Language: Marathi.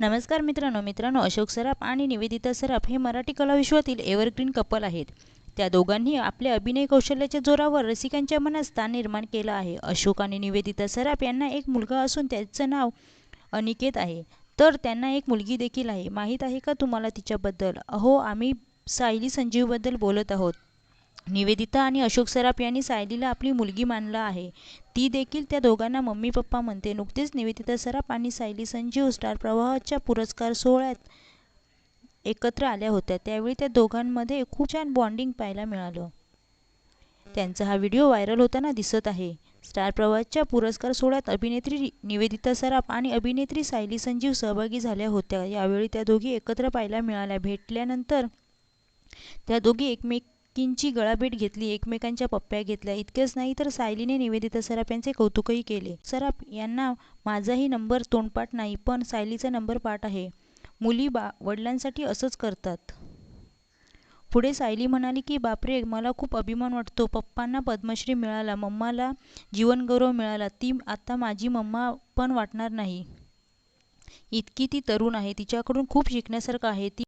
नमस्कार मित्रांनो मित्रांनो अशोक सराफ आणि निवेदिता सराफ हे मराठी कलाविश्वातील एव्हरग्रीन कपल आहेत. त्या दोघांनी आपल्या अभिनय कौशल्याच्या जोरावर रसिकांच्या मनात स्थान निर्माण केलं आहे. अशोक आणि निवेदिता सराफ यांना एक मुलगा असून त्याचं नाव अनिकेत आहे. तर त्यांना एक मुलगी देखील आहे. माहीत आहे का तुम्हाला तिच्याबद्दल? अहो आम्ही सायली संजीवबद्दल बोलत आहोत. निवेदिता आणि अशोक सराफ यांनी सायलीला आपली मुलगी मानलं आहे. ती देखील त्या दोघांना मम्मी पप्पा म्हणते. नुकतेच निवेदिता सराफ आणि सायली संजीव स्टार प्रवाहाच्या पुरस्कार सोहळ्यात एकत्र आल्या होत्या. त्यावेळी त्या दोघांमध्ये खूप छान बॉन्डिंग पाहायला मिळालं. त्यांचा हा व्हिडिओ व्हायरल होताना दिसत आहे. स्टार प्रवाहच्या पुरस्कार सोहळ्यात अभिनेत्री निवेदिता सराफ आणि अभिनेत्री सायली संजीव सहभागी झाल्या होत्या. यावेळी त्या दोघी एकत्र पाहायला मिळाल्या. भेटल्यानंतर त्या दोघी एकमेक किंची गळाभेट घेतली एकमेकांच्या पप्प्या घेतल्या. इतकेच नाही तर सायलीने निवेदिता सराफ यांचे कौतुकही केले. सराफ यांना माझाही नंबर तोंडपाठ नाही पण सायलीचा नंबर पाठ आहे. मुली बा वडिलांसाठी असंच करतात. पुढे सायली म्हणाली की बापरे मला खूप अभिमान वाटतो. पप्पांना पद्मश्री मिळाला मम्माला जीवनगौरव मिळाला. ती आता माझी मम्मा पण वाटणार नाही. इतकी ती तरुण आहे तिच्याकडून खूप शिकण्यासारखं आहे. ती